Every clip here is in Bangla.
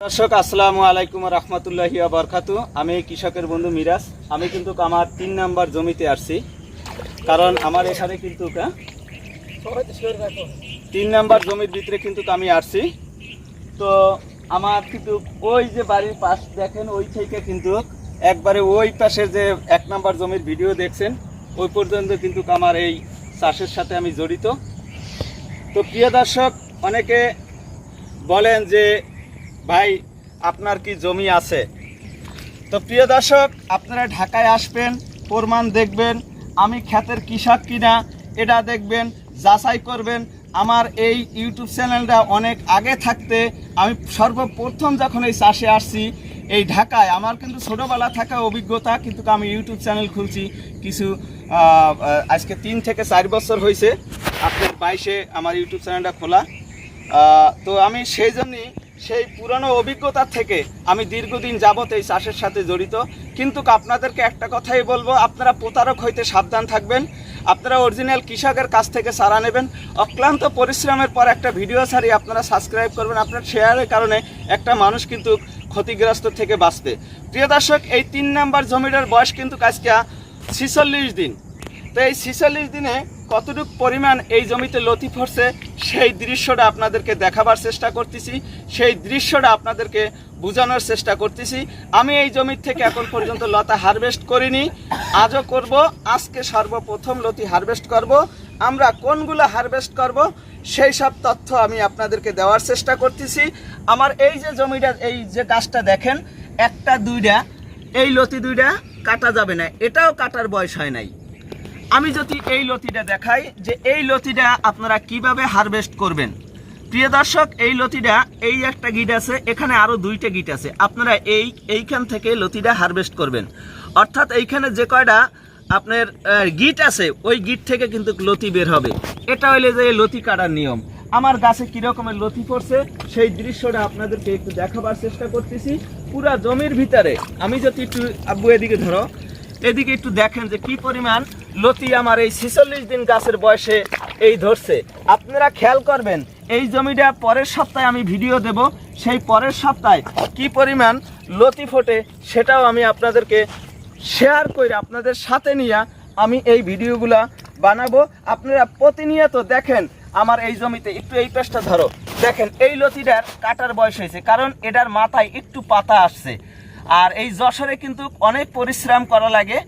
দর্শক, আসসালামু আলাইকুম রহমতুল্লাহি বরখাতু আমি কৃষকের বন্ধু মিরাজ। আমি কিন্তু আমার তিন নাম্বার জমিতে আসছি কারণ আমার এখানে কিন্তু তিন নাম্বার জমির ভিতরে কিন্তু আমি আসছি তো আমার কিন্তু ওই যে বাড়ির পাশ দেখেন, ওই থেকে কিন্তু একবারে ওই পাশের যে এক নাম্বার জমির ভিডিও দেখছেন, ওই পর্যন্ত কিন্তু আমার এই চাষের সাথে আমি জড়িত। তো প্রিয় দর্শক, অনেকে বলেন যে ভাই, আপনার কি জমি আছে? তো প্রিয় দর্শক, আপনারা ঢাকায় আসবেন, প্রমাণ দেখবেন, আমি খ্যাতের কৃষক কিনা, এটা দেখবেন, যাচাই করবেন। আমার এই ইউটিউব চ্যানেলটা অনেক আগে থাকতে, আমি সর্বপ্রথম যখন এই চাষে আসছি, এই ঢাকায়, আমার কিন্তু ছোটোবেলা থাকা অভিজ্ঞতা, কিন্তু আমি ইউটিউব চ্যানেল খুলছি কিছু আজকে তিন থেকে চার বছর হয়েছে, আপনার বাইশে আমার ইউটিউব চ্যানেলটা খোলা। তো আমি সেই জন্যই সেই পুরনো অভিজ্ঞতা থেকে আমি দীর্ঘদিন যাবত এই চাষের সাথে জড়িত। কিন্তু আপনাদেরকে একটা কথাই বলব, আপনারা প্রতারক হইতে সাবধান থাকবেন। আপনারা অরিজিনাল কৃষকের কাছ থেকে সারা নেবেন। অক্লান্ত পরিশ্রমের পর একটা ভিডিও ছাড়ি আপনারা সাবস্ক্রাইব করবেন। আপনার শেয়ারের কারণে একটা মানুষ কিন্তু ক্ষতিগ্রস্ত থেকে বাঁচবে। প্রিয় দর্শক, এই তিন নাম্বার জমিটার বয়স কিন্তু আজকে ছিচল্লিশ দিন। তো এই ছিচল্লিশ দিনে কতটুকু পরিমাণ এই জমিতে লতি পড়ছে সেই দৃশ্যটা আপনাদেরকে দেখাবার চেষ্টা করতেছি। সেই দৃশ্যটা আপনাদেরকে বোঝানোর চেষ্টা করতেছি। আমি এই জমির থেকে এখন পর্যন্ত লতা হারভেস্ট করিনি। আজও করব, আজকে সর্বপ্রথম লতি হারভেস্ট করব। আমরা কোনগুলো হারভেস্ট করব, সেই সব তথ্য আমি আপনাদেরকে দেওয়ার চেষ্টা করতেছি। আমার এই যে জমিটা, এই যে গাছটা দেখেন, একটা দুইটা, এই লতি দুইটা কাটা যাবে না। এটাও কাটার বয়স হয় নাই। আমি যদি এই লতিটা দেখাই যে এই লতিটা আপনারা কীভাবে হারভেস্ট করবেন। প্রিয় দর্শক, এই লতিটা, এই একটা গিট আছে, এখানে আরও দুইটা গিট আছে। আপনারা এই, এইখান থেকে লতিটা হারভেস্ট করবেন। অর্থাৎ এইখানে যে কয়টা আপনার গিট আছে, ওই গিট থেকে কিন্তু লতি বের হবে। এটা হইলে যে লতি কাটার নিয়ম। আমার গাছে কীরকমের লতি পড়ছে, সেই দৃশ্যটা আপনাদেরকে একটু দেখাবার চেষ্টা করতেছি। পুরা জমির ভিতরে, আমি যদি একটু আব্বু এদিকে ধরো, এদিকে একটু দেখেন যে কি পরিমাণ লতি আমার এই ছেচল্লিশ দিন গাছের বয়সে এই ধরছে। আপনারা খেয়াল করবেন, এই জমিটা পরের সপ্তাহে আমি ভিডিও দেব। সেই পরের সপ্তাহে কি পরিমাণ লতি ফোটে সেটাও আমি আপনাদেরকে শেয়ার করে আপনাদের সাথে নিয়ে আমি এই ভিডিওগুলা বানাবো। আপনারা প্রতিনিয়ত দেখেন আমার এই জমিতে, একটু এই পেশটা ধরো। দেখেন, এই লতিটার কাটার বয়স হয়েছে, কারণ এটার মাথায় একটু পাতা আসছে। আর এই যশোরে কিন্তু অনেক পরিশ্রম করা লাগে।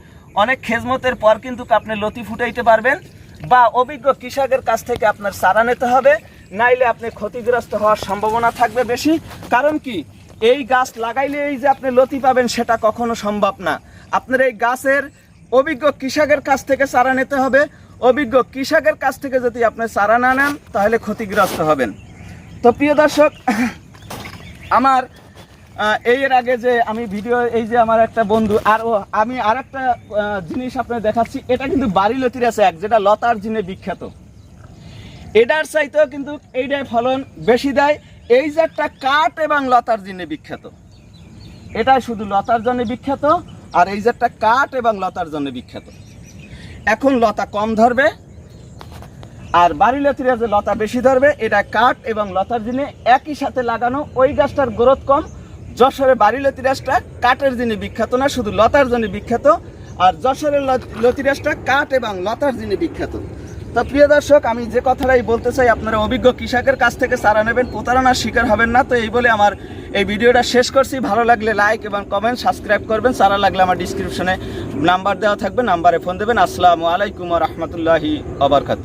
অনেক খেজমতের পর কিন্তু আপনি লতি ফুটাইতে পারবেন বা অভিজ্ঞ কৃষকের কাছ থেকে আপনার চারা নিতে হবে। নাইলে আপনি ক্ষতিগ্রস্ত হওয়ার সম্ভাবনা থাকবে বেশি। কারণ কি? এই গাছ লাগাইলে এই যে আপনি লতি পাবেন সেটা কখনো সম্ভব না। আপনার এই গাছের অভিজ্ঞ কৃষকের কাছ থেকে চারা নিতে হবে। অভিজ্ঞ কৃষকের কাছ থেকে যদি আপনি চারা না নেন, তাহলে ক্ষতিগ্রস্ত হবেন। তো প্রিয় দর্শক, আমার এর আগে যে আমি ভিডিও এই যে আমার একটা বন্ধু, আর ও, আমি আর একটা জিনিস আপনার দেখাচ্ছি, এটা কিন্তু বাড়ি লতির আছে এক, যেটা লতার জিনে বিখ্যাত। এটার চাইতেও কিন্তু এইটাই ফলন বেশি দেয়। এই যে একটা কাঠ এবং লতার জিনে বিখ্যাত। এটা শুধু লতার জন্য বিখ্যাত, আর এই যে একটা কাঠ এবং লতার জন্য বিখ্যাত। এখন লতা কম ধরবে, আর বাড়ি লতিরা যে লতা বেশি ধরবে, এটা কাঠ এবং লতার জিনে একই সাথে লাগানো, ওই গাছটার গ্রোথ কম যশোরের বাড়ি লতিরাজটা কাঠের জিনে বিখ্যাত না, শুধু লতার জন্য বিখ্যাত, আর যশোরের ল- লতিরাজটা কাঠ এবং লতার জিনে বিখ্যাত। তো প্রিয় দর্শক, আমি যে কথাটাই বলতে চাই, আপনারা অভিজ্ঞ কৃষকের কাছ থেকে সারা নেবেন, প্রতারণার শিকার হবেন না। তো এই বলে আমার এই ভিডিওটা শেষ করছি। ভালো লাগলে লাইক এবং কমেন্ট সাবস্ক্রাইব করবেন। সারা লাগলে আমার ডিসক্রিপশনে নাম্বার দেওয়া থাকবে নাম্বারে ফোন দেবেন। আসসালামু আলাইকুম রহমতুল্লাহি আবরকাত